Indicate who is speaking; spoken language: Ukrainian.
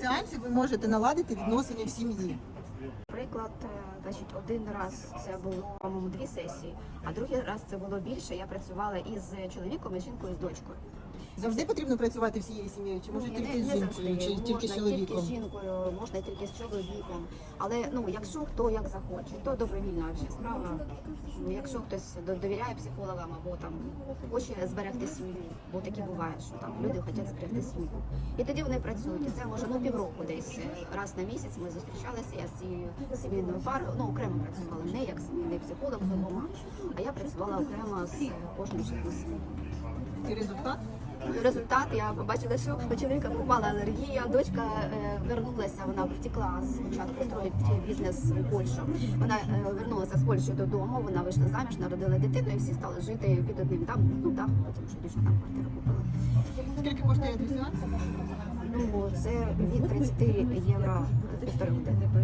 Speaker 1: Сеансі ви можете наладити відносини в сім'ї.
Speaker 2: Приклад, е, значить, один раз це було по-моєму дві сесії, а другий раз це було більше. Я працювала із чоловіком, і жінкою, з дочкою.
Speaker 1: Завжди потрібно працювати всією сім'єю, чи може
Speaker 2: Ні,
Speaker 1: тільки
Speaker 2: не-
Speaker 1: з
Speaker 2: не
Speaker 1: жінкою, чи тільки
Speaker 2: можна
Speaker 1: з чоловіком?
Speaker 2: тільки з жінкою, можна тільки з чоловіком. Але ну, якщо хто як захоче, то добровільна взагалі справа. Ну, Якщо хтось до- довіряє психологам або там хоче зберегти сім'ю, бо таке буває, що там люди хочуть зберегти сім'ю. І тоді вони працюють. І це може ну півроку десь раз на місяць ми зустрічалися. Я з цією сімейною парою, ну окремо працювала не як сімейний психолог з обома, а я працювала окремо з кожним членом сім'ї.
Speaker 1: І результат?
Speaker 2: Результат я побачила, що у чоловіка попала алергія. Дочка е, вернулася, вона втекла спочатку строїть бізнес у Польщу. Вона е, вернулася з Польщі додому. Вона вийшла заміж, народила дитину, і всі стали жити під одним там, ну там, тому що дівчина квартиру купила.
Speaker 1: Скільки коштує?
Speaker 2: Ну це від 30 євро півтори години.
Speaker 1: В.